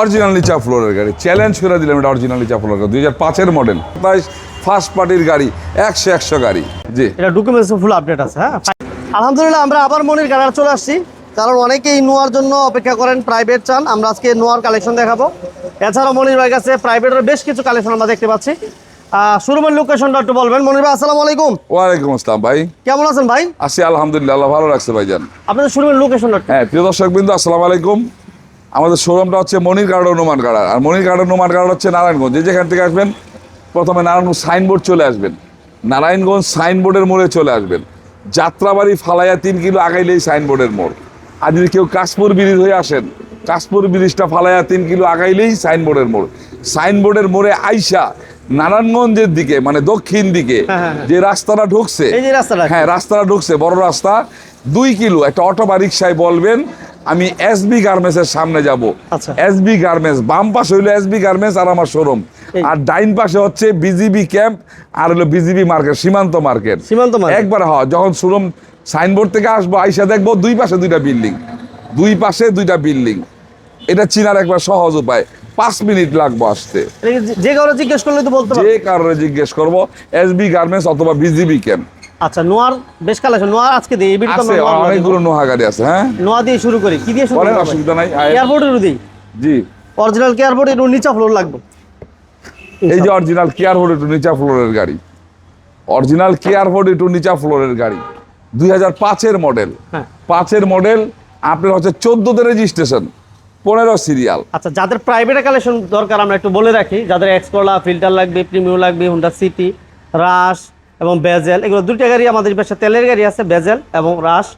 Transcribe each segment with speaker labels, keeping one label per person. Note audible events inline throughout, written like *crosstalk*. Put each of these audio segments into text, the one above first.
Speaker 1: Original নিচা ফ্লোরের গাড়ি। চ্যালেঞ্জ করে দিলাম এটা অরিজিনাল নিচা ফ্লোরের গাড়ি। দুই হাজার পাঁচের মডেল বাইশ ফার্স্ট পার্টির গাড়ি একশো একশো গাড়ি। জি।
Speaker 2: এটা ডকুমেন্টস ফুল আপডেট আছে হ্যাঁ? আলহামদুলিল্লাহ আমরা আবার মনির গাড়ার চলে আসছি। কারণ অনেকেই নোয়ার জন্য অপেক্ষা করেন প্রাইভেট চান। আমরা আজকে নোয়ার কালেকশন দেখাবো। এছাড়াও মনির ভাই কাছে প্রাইভেটের বেশ কিছু কালেকশন আমরা দেখতে পাচ্ছি। শুরুমের লোকেশনটা একটু বলবেন। মনির ভাই আসসালামু আলাইকুম।
Speaker 1: ওয়ালাইকুম আসসালাম ভাই।
Speaker 2: কেমন আছেন ভাই?
Speaker 1: আছি আলহামদুলিল্লাহ ভালো রাখছে ভাইজান।
Speaker 2: আপনাদের শুরুমের লোকেশনটা
Speaker 1: হ্যাঁ প্রিয় দর্শক বিন্দু আসসালামু আলাইকুম। আমাদের শোরুমটা হচ্ছে মনির গার্ডেন নোমান গাড়া আর মনির গার্ডেন নোমান গাড়া হচ্ছে নারায়ণগঞ্জ। যে যেখান থেকে আসবেন প্রথমে নারায়ণগঞ্জ সাইনবোর্ড চলে আসবেন। নারায়ণগঞ্জ সাইনবোর্ডের মোড়ে চলে আসবেন। যাত্রাবাড়ি ফালাইয়া তিন কিলো আগাইলেই সাইনবোর্ডের মোড়। আর যদি কেউ কাশপুর ব্রিজ হয়ে আসেন কাশপুর ব্রিজটা ফালাইয়া তিন কিলো আগাইলেই সাইনবোর্ডের মোড়। সাইনবোর্ডের মোড়ে আইসা নারায়ণগঞ্জের দিকে মানে দক্ষিণ দিকে
Speaker 2: হ্যাঁ, হ্যাঁ, হ্যাঁ।
Speaker 1: যে রাস্তাটা ঢুকছে হ্যাঁ রাস্তাটা ঢুকছে বড় রাস্তা দুই কিলো একটা অটো বা রিক্সায় বলবেন আমি এসবি গার্মেন্টস এর সামনে যাব। এসবি গার্মেন্টস বাম পাশে হইল এসবি গার্মেন্টস আর আমার শোরুম আর ডাইন পাশে হচ্ছে বিজিবি ক্যাম্প আর হলো বিজিবি মার্কেট সীমান্ত মার্কেট
Speaker 2: সীমান্ত।
Speaker 1: একবার হ যখন শোরুম সাইনবোর্ড থেকে আসব আইসা দেখব দুই পাশে দুইটা বিল্ডিং দুই পাশে দুইটা বিল্ডিং এটা চিনার একবার সহজ উপায়। পাঁচ মিনিট লাগবো আসতে।
Speaker 2: যে- কারণে জিজ্ঞেস করলে তো বলতে
Speaker 1: যে কারণে জিজ্ঞেস করব এসবি গার্মেন্টস অথবা বিজিবি ক্যাম্প
Speaker 2: আচ্ছা নোয়ার বেশ কালেকশন। নোয়ার আজকে দিই এই
Speaker 1: আছে অনেকগুলো নোহা গাড়ি আছে হ্যাঁ?
Speaker 2: নোয়া দিয়ে শুরু করি। কি দিয়ে শুরু করব
Speaker 1: অসুবিধা নাই।
Speaker 2: এয়ারপোর্টের দিই।
Speaker 1: জি।
Speaker 2: অরিজিনাল এয়ারপোর্ট এর নিচা ফ্লোর লাগবে।
Speaker 1: এই যে অরিজিনাল কেয়ার হোড একটু নিচা ফ্লোরের গাড়ি। অরিজিনাল কেয়ার হোড একটু নিচা ফ্লোরের গাড়ি। দুই হাজার পাঁচের মডেল
Speaker 2: হ্যাঁ।
Speaker 1: পাঁচের মডেল আপনার হচ্ছে চোদ্দতে রেজিস্ট্রেশন পনেরো সিরিয়াল
Speaker 2: আচ্ছা যাদের প্রাইভেট কালেকশন দরকার আমরা একটু বলে রাখি। যাদের এক্সকোলা ফিল্টার লাগবে প্রিমিয়াম লাগবে হুন্ডা সিটি রাশ এবং বেজেল এগুলো দুইটা গাড়ি আমাদের পাশে তেলের গাড়ি আছে বেজেল এবং রাশ।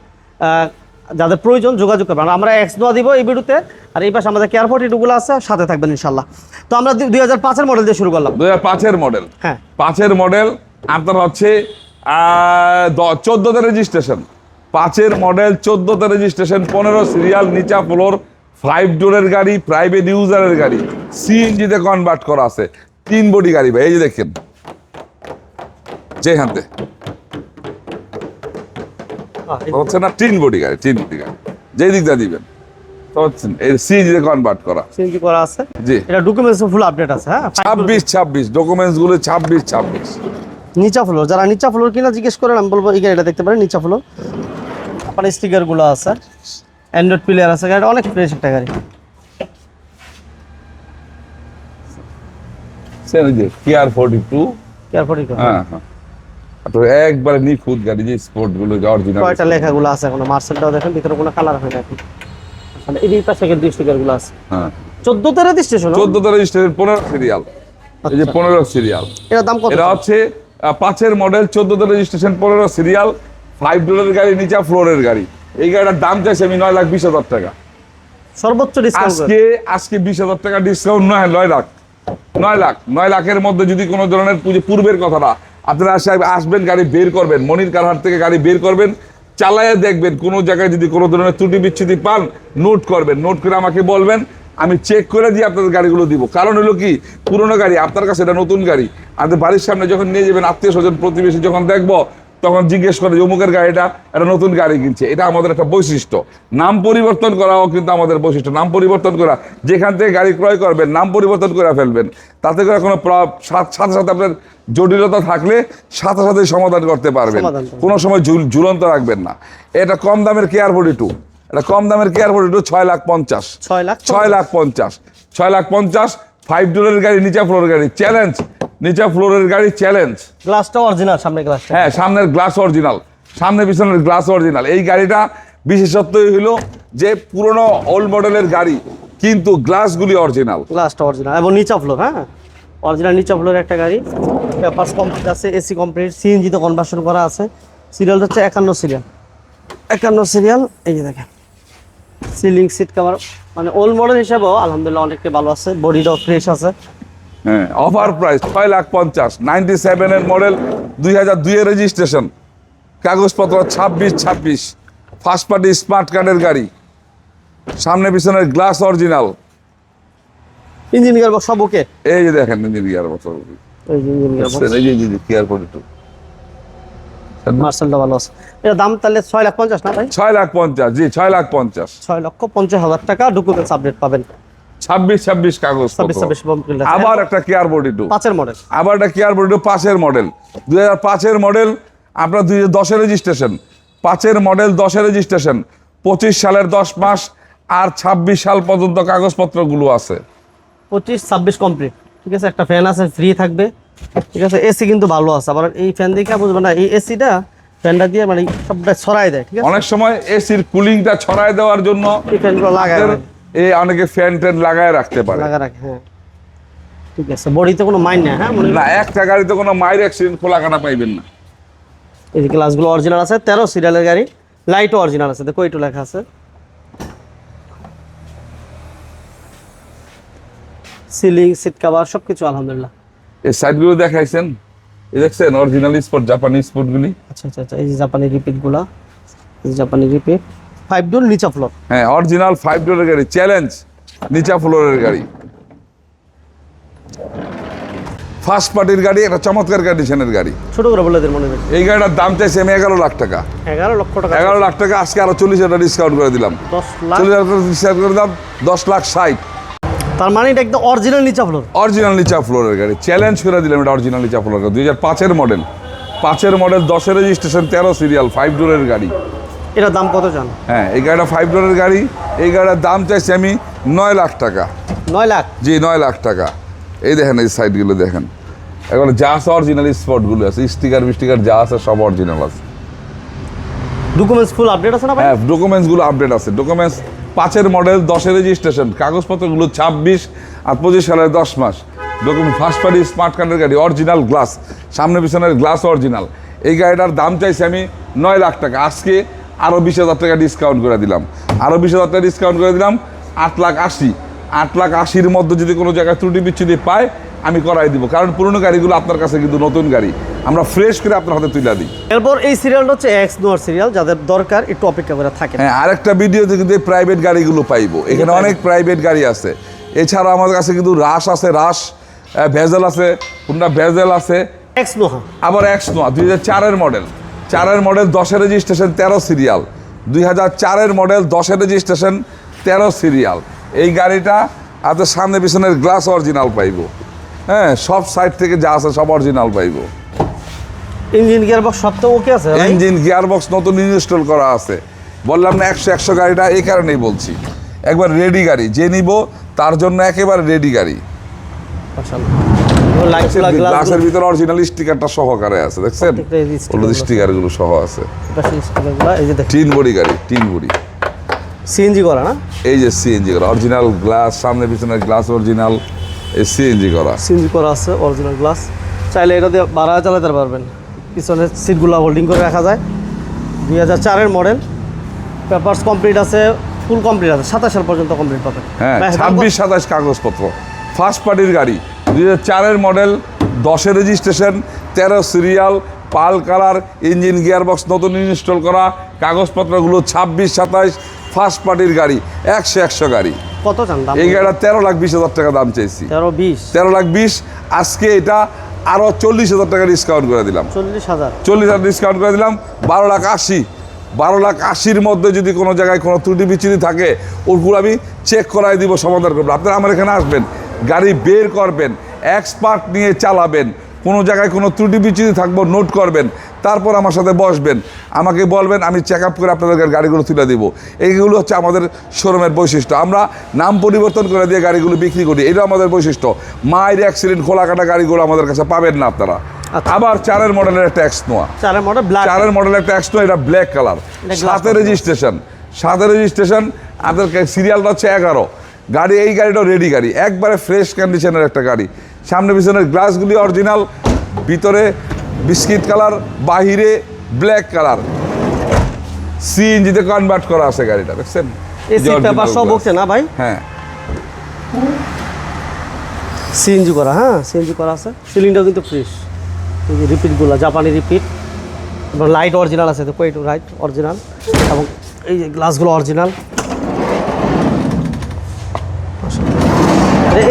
Speaker 2: যাদের প্রয়োজন যোগাযোগ করবেন। আমরা এক্স নোয়া দিব এই ভিডিওতে। আর এই পাশে আমাদের কেয়ার ফোর্টিটুগুলো আছে সাথে থাকবেন ইনশাল্লাহ তো আমরা দুই হাজার পাঁচের মডেল দিয়ে শুরু করলাম।
Speaker 1: দুই হাজার পাঁচের মডেল
Speaker 2: হ্যাঁ।
Speaker 1: পাঁচের মডেল আপনার হচ্ছে চোদ্দতে রেজিস্ট্রেশন পাঁচের মডেল চোদ্দতে রেজিস্ট্রেশন পনেরো সিরিয়াল নিচা ফ্লোর ফাইভ ডোরের গাড়ি প্রাইভেট ইউজারের গাড়ি। সিএনজিতে কনভার্ট করা আছে। তিন বডি গাড়ি ভাই এই যে দেখেন। যেখানতে হচ্ছে না তিন বডি গাড়ি তিন বডি গাড়ি যেই দিকটা দিবেন। সিএনজিতে কনভার্ট করা।
Speaker 2: সিএনজি করা আছে।
Speaker 1: জি।
Speaker 2: এটা ডকুমেন্টস ফুল আপডেট আছে হ্যাঁ?
Speaker 1: ছাব্বিশ ছাব্বিশ। ডকুমেন্টসগুলো ছাব্বিশ ছাব্বিশ।
Speaker 2: নিচা ফ্লোর যারা নিচা ফ্লোর কিনা জিজ্ঞেস করেন আমি বলব এই গাড়িটা দেখতে পারেন নিচা ফ্লোর আপনার স্টিকারগুলো আছে। অ্যান্ড্রয়েড প্লেয়ার আছে গাড়িটা অনেক ফ্রেশ একটা গাড়ি।
Speaker 1: কেয়ার ফোর্টি টু
Speaker 2: এয়ারপোর্ট
Speaker 1: হ্যাঁ হ্যাঁ। তো একবারে নিখুঁত গাড়ি যে স্পোর্টগুলো অরিজিনাল
Speaker 2: কয়টা লেখাগুলো আছে এখনও? মার্সেলটাও দেখেন ভিতরে কোনো কালার হয় না এখন আসলে এই পাশে কিন্তু আছে।
Speaker 1: হ্যাঁ।
Speaker 2: চোদ্দতে রেজিস্ট্রেশন
Speaker 1: চোদ্দতে রেজিস্ট্রেশন পনেরো সিরিয়াল এই যে পনেরো সিরিয়াল
Speaker 2: এটার দাম কত?
Speaker 1: এটা হচ্ছে পাঁচের মডেল চোদ্দতে রেজিস্ট্রেশন পনেরো সিরিয়াল ফাইভ ডলারের গাড়ি নিচা ফ্লোরের গাড়ি। এই গাড়িটার দাম চাইছে আমি নয় লাখ বিশ হাজার টাকা।
Speaker 2: সর্বোচ্চ ডিসকাউন্ট
Speaker 1: আজকে আজকে বিশ হাজার টাকা ডিসকাউন্ট নয় নয় লাখ। নয় লাখ নয় লাখের মধ্যে যদি কোনো ধরনের পূর্বের কথাটা আপনারা আসে আসবেন, গাড়ি বের করবেন, মনির কারহাট থেকে গাড়ি বের করবেন, চালায়া দেখবেন, কোনো জায়গায় যদি কোনো ধরনের ত্রুটি বিচ্ছুতি পান নোট করবেন নোট করে আমাকে বলবেন, আমি চেক করে দিয়ে আপনাদের গাড়িগুলো দিব। কারণ হলো কি, পুরনো গাড়ি, আপনার কাছে এটা নতুন গাড়ি, আমাদের বাড়ির সামনে যখন নিয়ে যাবেন, আত্মীয় স্বজন, প্রতিবেশী যখন দেখব তখন জিজ্ঞেস করে যে অমুকের গাড়িটা একটা নতুন গাড়ি কিনছে। এটা আমাদের একটা বৈশিষ্ট্য। নাম পরিবর্তন করাও কিন্তু আমাদের বৈশিষ্ট্য। নাম পরিবর্তন করা যেখান থেকে গাড়ি ক্রয় করবেন নাম পরিবর্তন করে ফেলবেন। তাতে করে কোনো সাথে সাথে আপনার জটিলতা থাকলে সাথে সাথে সমাধান করতে পারবেন। কোনো সময় ঝুল- ঝুলন্ত রাখবেন না। এটা কম দামের কেয়ার ফোর্টি টু এটা কম দামের কেয়ার ফোর্টি টু ছয় লাখ পঞ্চাশ।
Speaker 2: ছয় লাখ
Speaker 1: ছয় লাখ পঞ্চাশ। ছয় লাখ পঞ্চাশ ফাইভ ডোরের গাড়ি নিচা ফ্লোরের গাড়ি। চ্যালেঞ্জ নিচা ফ্লোরের গাড়ি চ্যালেঞ্জ
Speaker 2: গ্লাসটা অরিজিনাল সামনে গ্লাসটা
Speaker 1: হ্যাঁ সামনের গ্লাস অরিজিনাল সামনে পিছনের গ্লাস অরিজিনাল এই গাড়িটা বিশেষত্বই হলো যে পুরনো ওল্ড মডেলের গাড়ি কিন্তু গ্লাসগুলি অরিজিনাল
Speaker 2: গ্লাসটা অরিজিনাল এবং নিচা ফ্লোর হ্যাঁ? অরিজিনাল নিচা ফ্লোর একটা গাড়ি। পেপারস কমপ্লিট আছে এসি কমপ্লিট সিএনজিতে কনভার্সন করা আছে। সিরিয়ালটা হচ্ছে একান্ন সিরিয়াল একান্ন সিরিয়াল এই যে দেখেন। সিলিং সিট কভার মানে ওল্ড মডেল হিসাবেও আলহামদুলিল্লাহ অনেকটাই ভালো আছে বডিটাও ফ্রেশ আছে।
Speaker 1: হ্যাঁ অফার প্রাইস ছয় লাখ পঞ্চাশ নাইনটি সেভেনের মডেল দুই হাজার দুইয়ের রেজিস্ট্রেশন কাগজপত্র ছাব্বিশ ছাব্বিশ। ফার্স্ট পার্টি স্মার্ট কার্ডের গাড়ি। সামনে পিছনের glass original
Speaker 2: engine gear box সব ওকে
Speaker 1: এই যে দেখেন ইঞ্জিন গিয়ার মতো
Speaker 2: এই যে ইঞ্জিন গিয়ার বক্স
Speaker 1: এই যে
Speaker 2: মার্সেলটা ভালো আছে। এটা দাম তাহলে ছয় লাখ পঞ্চাশ না ভাই?
Speaker 1: ছয় লাখ পঞ্চাশ জি ছয় লাখ পঞ্চাশ।
Speaker 2: ছয় লক্ষ পঞ্চাশ হাজার টাকা ডকুমেন্টস আপডেট পাবেন।
Speaker 1: ছাব্বিশ ছাব্বিশ কাগজ
Speaker 2: ছাব্বিশ ছাব্বিশ কমপ্লিট আছে
Speaker 1: আবার একটা কেয়ার বডি টু
Speaker 2: পাঁচের মডেল
Speaker 1: আবার একটা কেয়ার বডি টু পাঁচের মডেল দুই হাজার পাঁচের মডেল আপনার দুই হাজার দশের রেজিস্ট্রেশন পাঁচের মডেল দশের রেজিস্ট্রেশন পঁচিশ সালের দশ মাস আর ছাব্বিশ সাল পর্যন্ত কাগজপত্রগুলো আছে।
Speaker 2: পঁচিশ ছাব্বিশ কমপ্লিট ঠিক আছে একটা ফ্যান আছে ফ্রি থাকবে। ঠিক আছে এসি কিন্তু ভালো আছে। আবার এই ফ্যান দেখে বুঝবে না এই এসিটা ফ্যানটা দিয়ে মানে সবটা ছড়াই দেয় ঠিক আছে?
Speaker 1: অনেক সময় এসির কুলিংটা ছড়ায় দেওয়ার জন্য
Speaker 2: এই ফ্যানগুলো লাগায়
Speaker 1: এই অনেকে ফ্যান ট্যান লাগায় রাখতে পারে।
Speaker 2: লাগা রাখে হ্যাঁ। ঠিক আছে বডিতে কোনো মাইন হ্যাঁ মনে
Speaker 1: না একটা গাড়িতে কোনো মায়ের অ্যাক্সিডেন্ট খোলা কাটা পাইবেন না।
Speaker 2: এই যে গ্লাসগুলো অরিজিনাল আছে তেরো সিরিয়ালের গাড়ি লাইটও অরিজিনাল আছে দেখো একটু লেখা আছে। সিলিং সিট কাভার সব কিছু আলহামদুলিল্লাহ।
Speaker 1: এই সাইডগুলো দেখাইছেন? এই দেখছেন অরিজিনাল স্পট জাপানি স্পটগুলি
Speaker 2: আচ্ছা আচ্ছা আচ্ছা এই যে জাপানি রিপিটগুলা জাপানি রিপিট ফাইভ ডোর নিচা ফ্লোর
Speaker 1: হ্যাঁ অরিজিনাল ফাইভ ডোরের গাড়ি চ্যালেঞ্জ নিচা ফ্লোরের গাড়ি। ফার্স্ট পার্টির গাড়ি একটা চমৎকার কন্ডিশনের গাড়ি।
Speaker 2: ছোট করে বলে দেন মনে হয়।
Speaker 1: এই গাড়িটার দাম চাইছি আমি এগারো লাখ টাকা।
Speaker 2: এগারো লক্ষ টাকা।
Speaker 1: এগারো লাখ টাকা আজকে আরও চল্লিশ হাজার ডিসকাউন্ট করে দিলাম।
Speaker 2: দশ লাখ।
Speaker 1: চল্লিশ হাজার ডিসকাউন্ট করে দিলাম দশ লাখ ষাট।
Speaker 2: তার মানে এটা একদম অরিজিনাল নিচা ফ্লোর
Speaker 1: অরিজিনাল নিচা ফ্লোরের গাড়ি। চ্যালেঞ্জ করে দিলাম এটা অরিজিনাল নিচা ফ্লোরের গাড়ি। দুই হাজার পাঁচের মডেল পাঁচের মডেল দশের রেজিস্ট্রেশন তেরো সিরিয়াল ফাইভ ডোরের গাড়ি।
Speaker 2: এটার দাম কত জান?
Speaker 1: হ্যাঁ এই গাড়িটা ফাইভ ডোরের গাড়ি এই গাড়িটার দাম চাইছি আমি নয় লাখ টাকা।
Speaker 2: নয় লাখ?
Speaker 1: জি নয় লাখ টাকা। এই দেখেন এই সাইডগুলো দেখেন। এখন যা আছে অরিজিনাল স্পটগুলো আছে স্টিকার মিস্টিকার যা আছে সব অরিজিনাল আছে।
Speaker 2: ডকুমেন্টস ফুল আপডেট আছে না
Speaker 1: হ্যাঁ ডকুমেন্টসগুলো আপডেট আছে। ডকুমেন্টস পাঁচের মডেল দশের রেজিস্ট্রেশন কাগজপত্রগুলো ছাব্বিশ আর পঁচিশ সালের দশ মাস। ডকুমেন্ট ফার্স্ট পার্টি স্মার্ট কার্ডের গাড়ি অরিজিনাল গ্লাস সামনে পিছনের গ্লাস অরিজিনাল এই গাড়িটার দাম চাইছি আমি নয় লাখ টাকা। আজকে আরও বিশ হাজার টাকা ডিসকাউন্ট করে দিলাম। আরও বিশ হাজার টাকা ডিসকাউন্ট করে দিলাম আট লাখ আশি। আট লাখ আশির মধ্যে যদি কোনো জায়গায় ত্রুটি বিচ্ছুতি পায় আমি করাই দিব। কারণ পুরনো গাড়িগুলো আপনার কাছে কিন্তু নতুন গাড়ি। আমরা ফ্রেশ করে আপনার হাতে তুলে দিই।
Speaker 2: এরপর এই সিরিয়ালটা হচ্ছে এক্স নোয়ার সিরিয়াল যাদের দরকার একটু অপেক্ষা করে থাকে।
Speaker 1: হ্যাঁ আরেকটা ভিডিওতে কিন্তু প্রাইভেট গাড়িগুলো পাইবো। এখানে অনেক প্রাইভেট গাড়ি আছে। এছাড়া আমাদের কাছে কিন্তু রাশ আছে রাশ আহ, ভেজেল আছে কোনটা ভেজেল আছে।
Speaker 2: এক্স নোহা
Speaker 1: আবার এক্স নোয়া দুই হাজার চারের মডেল চারের মডেল দশের রেজিস্ট্রেশন তেরো সিরিয়াল দুই হাজার চারের মডেল দশের রেজিস্ট্রেশন তেরো সিরিয়াল এই গাড়িটা আপনার সামনে পিছনের গ্লাস অরিজিনাল পাইবো। হ্যাঁ সব সাইড থেকে যা আছে সব অরিজিনাল পাইবো।
Speaker 2: ইঞ্জিন গিয়ার বক্স সব তো ওকে আছে?
Speaker 1: ইঞ্জিন গিয়ারবক্স নতুন ইনস্টল করা আছে। বললাম না একশো একশো গাড়িটা এই কারণেই বলছি। একবার রেডি গাড়ি যে নিব তার জন্য একেবারে রেডি গাড়ি।
Speaker 2: মাশাআল্লাহ।
Speaker 1: গ্লাসের ভিতরে অরিজিনাল স্টিকারটা সহকারে আছে দেখছেন?
Speaker 2: প্রত্যেকটা এই যে sticker
Speaker 1: হলুদগুলো। স্টিকারগুলো সহ আছে।
Speaker 2: এই যে দেখেন।
Speaker 1: টিন বডি গাড়ি টিন বডি।
Speaker 2: সিএনজি করা না?
Speaker 1: এই যে সিএনজি করা অরিজিনাল গ্লাস সামনে পিছনে গ্লাস অরিজিনাল এই সিএনজি করা।
Speaker 2: সিএনজি করা আছে অরিজিনাল গ্লাস চাইলে এটা দিয়ে বাড়া চালাতে পারবেন। পিছনের সিটগুলো হোল্ডিং করে রাখা যায়। দুই হাজার চারের মডেল পেপারস কমপ্লিট আছে ফুল কমপ্লিট আছে সাতাশ সাল পর্যন্ত কমপ্লিট পাবেন।
Speaker 1: হ্যাঁ ছাব্বিশ সাতাশ কাগজপত্র। ফার্স্ট পার্টির গাড়ি। দুই হাজার চারের মডেল দশের রেজিস্ট্রেশন তেরো serial pearl colour engine gearbox নতুন ইনস্টল করা কাগজপত্রগুলো ছাব্বিশ সাতাইশ ফার্স্ট পার্টির গাড়ি একশো একশো গাড়ি।
Speaker 2: কত দাম?
Speaker 1: এই গাড়িটা তেরো লাখ বিশ হাজার টাকা দাম চাইছি।
Speaker 2: তেরো বিশ?
Speaker 1: তেরো লাখ বিশ আজকে এটা আরও চল্লিশ হাজার টাকা ডিসকাউন্ট করে দিলাম।
Speaker 2: চল্লিশ হাজার?
Speaker 1: চল্লিশ হাজার ডিসকাউন্ট করে দিলাম বারো লাখ আশি। বারো লাখ আশির মধ্যে যদি কোনো জায়গায় কোনো ত্রুটি বিচ্ছুতি থাকে ওগুলো আমি চেক করাই দিব সমাধান করব। আপনারা আমার এখানে আসবেন গাড়ি বের করবেন এক্সপার্ট নিয়ে চালাবেন কোনো জায়গায় কোনো ত্রুটি বিচ্ছুতি থাকব নোট করবেন তারপর আমার সাথে বসবেন। আমাকে বলবেন আমি চেক আপ করে আপনাদের গাড়িগুলো তুলে দিব। এইগুলো হচ্ছে আমাদের শোরুমের বৈশিষ্ট্য। আমরা নাম পরিবর্তন করে দিয়ে গাড়িগুলো বিক্রি করি এটা আমাদের বৈশিষ্ট্য। মায়ের অ্যাক্সিডেন্ট খোলা কাটা গাড়িগুলো আমাদের কাছে পাবেন না আপনারা।
Speaker 2: আচ্ছা।
Speaker 1: আবার চারের মডেলের একটা এক্স নোয়া।
Speaker 2: চারের মডেল ব্ল্যাক
Speaker 1: চারের মডেল একটা এক্সট্রা এটা ব্ল্যাক কালার সাথে রেজিস্ট্রেশন সাথে রেজিস্ট্রেশন আপনার সিরিয়ালটা হচ্ছে এগারো। গাড়ি এই গাড়িটাও রেডি গাড়ি। একবারে ফ্রেশ কন্ডিশনের একটা গাড়ি। সামনে পিছনের গ্লাসগুলি অরিজিনাল ভিতরে বিস্কিট কালার বাহিরে ব্ল্যাক কালার সিএনজিতে কনভার্ট করা আছে গাড়িটা দেখছেন?
Speaker 2: এসি পেপার সব ওকে না ভাই?
Speaker 1: হ্যাঁ।
Speaker 2: সিএনজি করা হ্যাঁ সিএনজি করা আছে। সিলিংটাও কিন্তু ফ্রেশ রিপিটগুলো জাপানি রিপিট এবং লাইট অরিজিনাল আছে তো কোয়েট লাইট অরিজিনাল এবং এই যে গ্লাসগুলো অরিজিনাল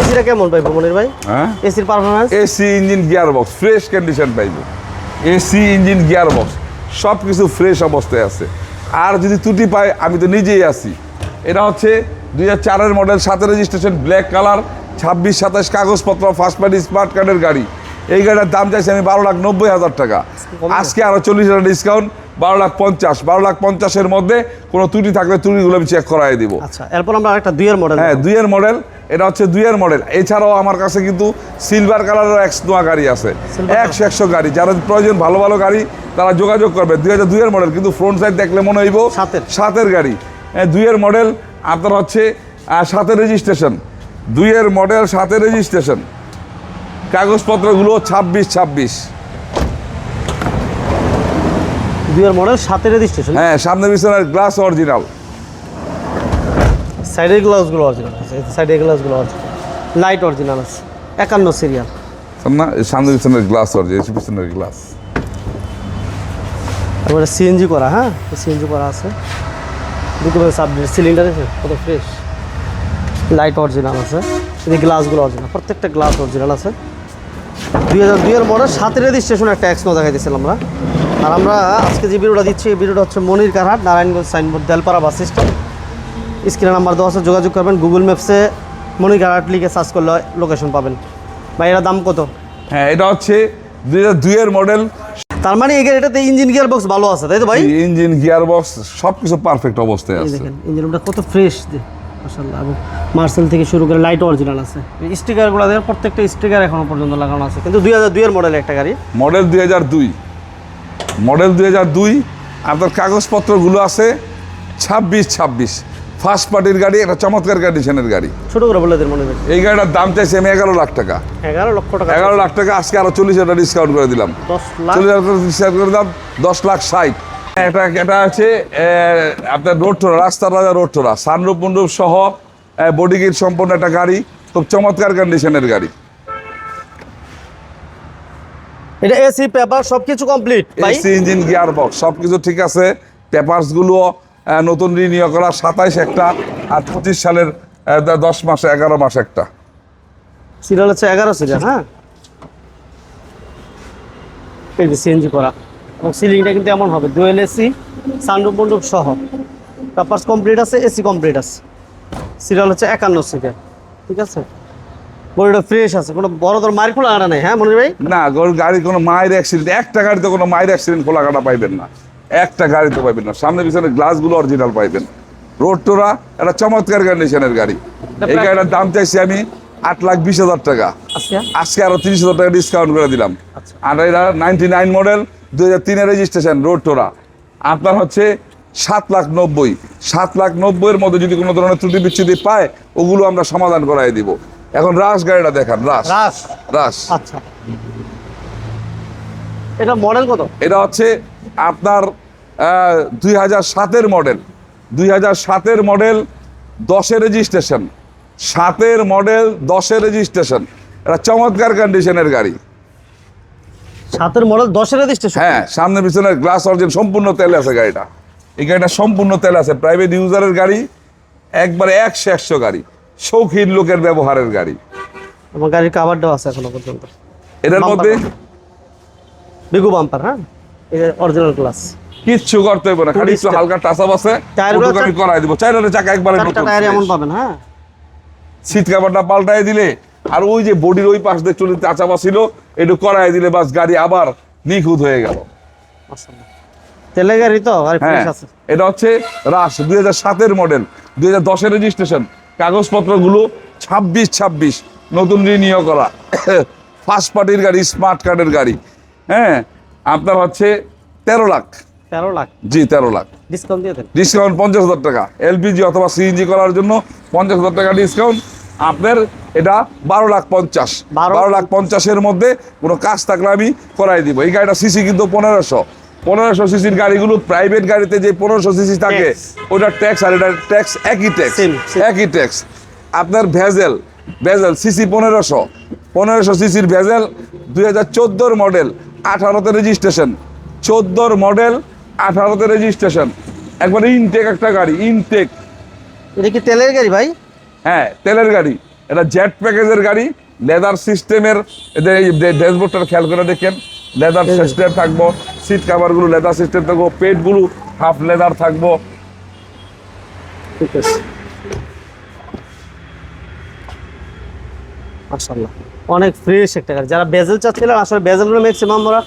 Speaker 2: এসিটা কেমন পাইবো মনির ভাই?
Speaker 1: হ্যাঁ?
Speaker 2: এসির performance
Speaker 1: AC engine gear box fresh condition পাইব। এসি ইঞ্জিন গিয়ার বক্স সব কিছু ফ্রেশ অবস্থায় আছে। আর যদি ত্রুটি পায় আমি তো নিজেই আছি। এটা হচ্ছে দুই হাজার চারের মডেল সাথে রেজিস্ট্রেশন ব্ল্যাক কালার ছাব্বিশ সাতাশ কাগজপত্র ফার্স্ট পার্টি স্মার্ট কার্ডের গাড়ি। এই গাড়িটার দাম চাইছি আমি বারো লাখ নব্বই হাজার টাকা। আজকে আরও চল্লিশ হাজার ডিসকাউন্ট বারো লাখ পঞ্চাশ। বারো লাখ পঞ্চাশের মধ্যে কোনো ত্রুটি থাকলে ত্রুটিগুলো আমি চেক করাই দিব।
Speaker 2: আচ্ছা এরপর আমরা একটা দুইয়ের মডেল
Speaker 1: হ্যাঁ দুইয়ের মডেল এটা হচ্ছে দুইয়ের মডেল। এছাড়াও আমার কাছে কিন্তু সিলভার কালারের এক্স নোয়া গাড়ি আছে। একশো একশো গাড়ি। যারা প্রয়োজন ভালো ভালো গাড়ি তারা যোগাযোগ করবে। দুই হাজার দুইয়ের মডেল কিন্তু ফ্রন্ট সাইড দেখলে মনে হইব
Speaker 2: সাতের।
Speaker 1: সাতের গাড়ি। হ্যাঁ, দুইয়ের মডেল আপনার হচ্ছে সাতের রেজিস্ট্রেশন দুইয়ের মডেল সাতের রেজিস্ট্রেশন কাগজপত্রগুলো ছাব্বিশ ছাব্বিশ।
Speaker 2: দুইয়ের মডেল সাথে রেজিস্ট্রেশন
Speaker 1: হ্যাঁ সামনে পিছনের গ্লাস অরিজিনাল
Speaker 2: সাইডের গ্লাসগুলো অরিজিনাল আছে সাইডের গ্লাসগুলো অরিজিনাল লাইট অরিজিনাল আছে একান্ন সিরিয়াল
Speaker 1: না সামনে পিছনের গ্লাস অরিজিনাল পিছনের গ্লাস
Speaker 2: তারপরে সিএনজি করা হ্যাঁ? সিএনজি করা আছে। দুটো সাবজেক্ট সিলিন্ডার আছে কত ফ্রেশ লাইট অরিজিনাল আছে এই গ্লাসগুলো অরিজিনাল প্রত্যেকটা গ্লাস অরিজিনাল আছে। দুই হাজার দুইয়ের মডেল সাথে রেজিস্ট্রেশন একটা এক্সনো দেখাই দিয়েছিলাম আমরা। আর আমরা আজকে যে ভিডিওটা দিচ্ছি এই ভিডিওটা হচ্ছে Monir কারহাট Narayanganj Signboard Delpara bus stand স্ক্রিনে নাম্বার দেওয়া আছে যোগাযোগ করবেন। গুগল ম্যাপসে মনির কারহাট লিখে সার্চ করলে লোকেশন পাবেন। ভাই এর দাম কত?
Speaker 1: হ্যাঁ এটা হচ্ছে দুই হাজার দুইয়ের মডেল
Speaker 2: তার মানে এই গাড়িটাতে ইঞ্জিন গিয়ার বক্স ভালো আছে তাই তো ভাই?
Speaker 1: ইঞ্জিন গিয়ার বক্স সবকিছু পারফেক্ট অবস্থায় আছে।
Speaker 2: দেখেন ইঞ্জিনটা কত ফ্রেশ মাশাআল্লাহ। এবং মার্সেল থেকে শুরু করে লাইট অরিজিনাল আছে। স্টিকারগুলো দেখেন প্রত্যেকটা স্টিকার এখনও পর্যন্ত লাগানো আছে। কিন্তু দুই হাজার দুইয়ের মডেল একটা গাড়ি।
Speaker 1: মডেল দুই হাজার দুই। মডেল দুই হাজার দুই আপনার কাগজপত্রগুলো আছে ছাব্বিশ ছাব্বিশ। ফার্স্ট পার্টির গাড়ি একটা চমৎকার কন্ডিশনের গাড়ি।
Speaker 2: ছোট করে বলে দেন মনে
Speaker 1: এই গাড়িটার দাম চাইছি আমি এগারো লাখ টাকা।
Speaker 2: এগারো লক্ষ টাকা
Speaker 1: এগারো লাখ টাকা আজকে আরও চল্লিশ হাজার ডিসকাউন্ট করে দিলাম।
Speaker 2: দশ লাখ?
Speaker 1: চল্লিশ হাজার ডিসকাউন্ট করে দিলাম দশ লাখ ষাট। এটা এটা আছে আপনার রোড টোরা রাস্তার রাজা রোড টোরা সানরূপ মন্ডপ সহ বডি কিট সম্পন্ন একটা গাড়ি খুব চমৎকার কন্ডিশনের গাড়ি।
Speaker 2: এটা এসি পেপার সবকিছু complete
Speaker 1: AC engine gear box সবকিছু ঠিক আছে পেপারসগুলো আহ, নতুন রিনিউ করা সাতাইশ একটা আর পঁচিশ সালের দশ মাসে এগারো মাস একটা।
Speaker 2: সিরিয়াল হচ্ছে এগারো সিরিয়াল হ্যাঁ? এই যে সিএনজি করা। এবং সিলিংটা কিন্তু এমন হবে দুয়েল এসি সানরুফ মন্ডপ সহ। পেপার্স কমপ্লিট আছে এসি কমপ্লিট আছে। সিরিয়াল হচ্ছে একান্ন সিরিয়াল ঠিক আছে? বডিটা ফ্রেশ আছে কোনো বড় ধর মার খোলা আনা নেই হ্যাঁ মনির ভাই?
Speaker 1: না গরুর গাড়ি কোনো মায়ের অ্যাক্সিডেন্ট একটা গাড়িতে কোনো মায়ের অ্যাক্সিডেন্ট খোলা কাটা পাইবেন না। একটা গাড়িতে পাইবেন না। সামনে পিছনে গ্লাসগুলো অরিজিনাল পাইবেন। রোড টোরা একটা চমৎকার কন্ডিশনের গাড়ি। এই গাড়িটার দাম চাইছি আমি আট লাখ বিশ হাজার টাকা।
Speaker 2: আজকে?
Speaker 1: আরও তিরিশ হাজার টাকা ডিসকাউন্ট করে দিলাম।
Speaker 2: আচ্ছা।
Speaker 1: আর এটা নাইনটি নাইন মডেল দুই হাজার তিনের রেজিস্ট্রেশন রোড টোরা আপনার হচ্ছে সাত লাখ নব্বই। সাত লাখ নব্বইয়ের মধ্যে যদি কোনো ধরনের ত্রুটি বিচ্ছুতি পায় ওগুলো আমরা সমাধান করাই দিব। এখন রাস গাড়িটা দেখান রাস
Speaker 2: রাস
Speaker 1: রাস
Speaker 2: আচ্ছা। এটা মডেল কত?
Speaker 1: এটা হচ্ছে আপনার দুই হাজার সাতের মডেল দুই হাজার সাতের মডেল দশের রেজিস্ট্রেশন সাতের মডেল দশের রেজিস্ট্রেশন এটা চমৎকার কন্ডিশনের গাড়ি।
Speaker 2: সাতের মডেল দশের রেজিস্ট্রেশন
Speaker 1: হ্যাঁ সামনে পিছনের গ্লাস অরিজিন সম্পূর্ণ তেল আছে গাড়িটা। এই গাড়িটা সম্পূর্ণ তেল আছে প্রাইভেট ইউজারের গাড়ি একবারে একশো একশো গাড়ি। শৌখিন লোকের ব্যবহারের গাড়ি।
Speaker 2: আমার গাড়ির কাভার দেওয়া আছে এখনও পর্যন্ত।
Speaker 1: এটার মধ্যে।
Speaker 2: বিগু বাম্পার হ্যাঁ? এটা অরিজিনাল ক্লাস
Speaker 1: কিচ্ছু করতে হবে না খালি একটু হালকা টাচ আপ আছে ওটুকু আমি করাই দিব। চাইলে চাকা একবারে নতুন।
Speaker 2: টায়ার এমন পাবেন হ্যাঁ?
Speaker 1: সিট কাভারটা পাল্টাই দিলে আর ওই যে বডির ওই পাশ দিয়ে চুলি চাচাপা ছিল একটু করাই দিলে বাস গাড়ি আবার নিখুঁত হয়ে গেল।
Speaker 2: মাশাআল্লাহ। তেলের গাড়ি তো
Speaker 1: হ্যাঁ
Speaker 2: ফ্রেশ আছে।
Speaker 1: এটা হচ্ছে দুই হাজার সাতের মডেল দুই হাজার দশের রেজিস্ট্রেশন কাগজপত্রগুলো ছাব্বিশ ছাব্বিশ নতুন রিনিউ করা। *coughs* ফার্স্ট পার্টির গাড়ি স্মার্ট কার্ডের গাড়ি। হ্যাঁ আপনার হচ্ছে তেরো লাখ।
Speaker 2: তেরো লাখ।
Speaker 1: জি তেরো লাখ।
Speaker 2: ডিসকাউন্ট দিয়ে দেন।
Speaker 1: ডিসকাউন্ট পঞ্চাশ হাজার টাকা। এলপিজি অথবা সিএনজি করার জন্য পঞ্চাশ হাজার টাকা ডিসকাউন্ট আপনার এটা বারো লাখ পঞ্চাশ।
Speaker 2: বারো-
Speaker 1: লাখ পঞ্চাশের মধ্যে কোনো কাজ থাকলে আমি করাই দিব। এই গাড়িটা সিসি কিন্তু পনেরোশো। পনেরোশো সিসির গাড়িগুলো প্রাইভেট গাড়িতে যে পনেরোশো সিসি থাকে। ওটা ট্যাক্স আর এটা ট্যাক্স একই ট্যাক্স। একই ট্যাক্স আপনার ভেজেল ভেজেল সিসি পনেরোশো। পনেরোশো সিসির ভেজেল দুই হাজার চোদ্দোর মডেল আঠারোতে রেজিস্ট্রেশন চোদ্দোর মডেল আঠারোতে রেজিস্ট্রেশন একবারে ইনটেক একটা গাড়ি ইনটেক
Speaker 2: এটা কি তেলের গাড়ি ভাই?
Speaker 1: হ্যাঁ তেলের গাড়ি। এটা জেট প্যাকেজের গাড়ি লেদার সিস্টেমের ড্যাশবোর্ডটা খেয়াল করে দেখেন। লেদার সিস্টেম থাকব সিট কাভারগুলো লেদার সিস্টেম থাকব পেটগুলো হাফ লেদার থাকব।
Speaker 2: ঠিক আছে। অনেক ফ্রেশ একটা গাড়ি। যারা বেজেল চাচ্ছিলেন আসলে বেজেলগুলো ম্যাক্সিমাম আমরা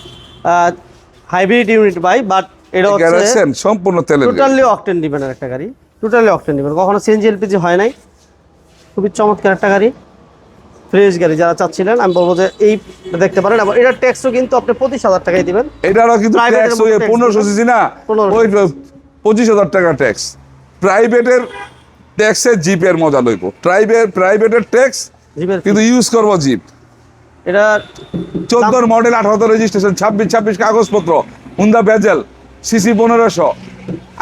Speaker 2: হাইব্রিড ইউনিট ভাই বাট এটা হচ্ছে
Speaker 1: সম্পূর্ণ তেলের।
Speaker 2: টোটালি অকটেন ডিপেন্ডের একটা গাড়ি টোটালি অকটেন ডিপেন্ড কখনো সিএনজি এলপিজি হয় নাই। খুবই চমৎকার একটা গাড়ি ফ্রেশ গাড়ি। যারা চাচ্ছিলেন আমি বলব যে এই দেখতে পারেন। এটার ট্যাক্সও কিন্তু আপনি পঁচিশ হাজার টাকায় দিবেন।
Speaker 1: এটারও কিন্তু
Speaker 2: Private এর
Speaker 1: ট্যাক্স ওই পনেরোশো সিসি না? ওই পঁচিশ হাজার টাকা ট্যাক্স প্রাইভেটের ট্যাক্সের জিপের মজা লইব। প্রাইভেট প্রাইভেটের ট্যাক্স কিন্তু ইউজ করব জিপ
Speaker 2: এটা
Speaker 1: চোদ্দোর মডেল আঠারো রেজিস্ট্রেশন ছাব্বিশ ছাব্বিশ কাগজপত্র হুন্দা বেজেল সিসি পনেরোশো।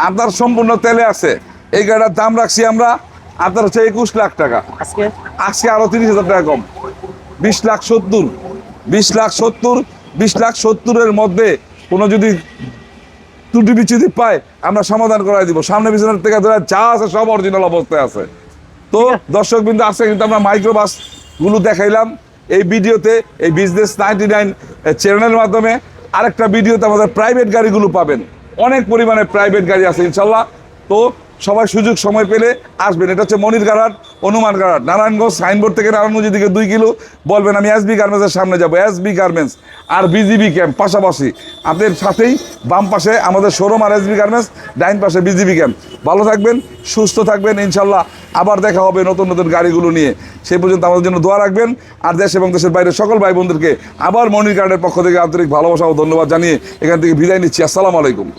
Speaker 1: আপনার সম্পূর্ণ তেলে আছে। এই গাড়িটার দাম রাখছি আমরা আপনার হচ্ছে একুশ লাখ টাকা।
Speaker 2: আজকে?
Speaker 1: আজকে আরও তিরিশ হাজার টাকা কম। বিশ লাখ সত্তর। বিশ লাখ সত্তর বিশ লাখ সত্তরের মধ্যে কোনো যদি ত্রুটি বিচ্ছুতি পায় আমরা সমাধান করাই দিব। সামনে পিছনের থেকে ধরে যা আছে সব অরিজিনাল অবস্থায় আছে। তো দর্শক বিন্দু আজকে কিন্তু আমরা মাইক্রোবাসগুলো দেখাইলাম। এই ভিডিওতে এই বিজনেস নাইনটি নাইন চ্যানেলের মাধ্যমে আরেকটা ভিডিওতে আমাদের প্রাইভেট গাড়িগুলো পাবেন। অনেক পরিমাণে প্রাইভেট গাড়ি আছে ইনশাল্লাহ। তো সবাই সুযোগ সময় পেলে আসবেন। এটা হচ্ছে মনির গারহাট হনুমান গারহাট নারায়ণগঞ্জ সাইনবোর্ড থেকে নারায়ণগঞ্জ দিকে দুই কিলো বলবেন, আমি এসবি গার্মেন্টসের সামনে যাব। এসবি গার্মেন্টস আর বিজিবি ক্যাম্প পাশাপাশি। আপনাদের সাথেই বাম পাশে আমাদের শোরুম আর এসবি গার্মেন্টস, ডাইন পাশে বিজিবি ক্যাম্প। ভালো থাকবেন, সুস্থ থাকবেন, ইনশাল্লাহ আবার দেখা হবে নতুন নতুন গাড়িগুলো নিয়ে। সেই পর্যন্ত আমাদের জন্য দোয়া রাখবেন। আর দেশ এবং দেশের বাইরে সকল ভাই বোনদেরকে আবার মনির গার্ডের পক্ষ থেকে আন্তরিক ভালোবাসা ও ধন্যবাদ জানিয়ে এখান থেকে বিদায় নিচ্ছি। আসসালামু আলাইকুম।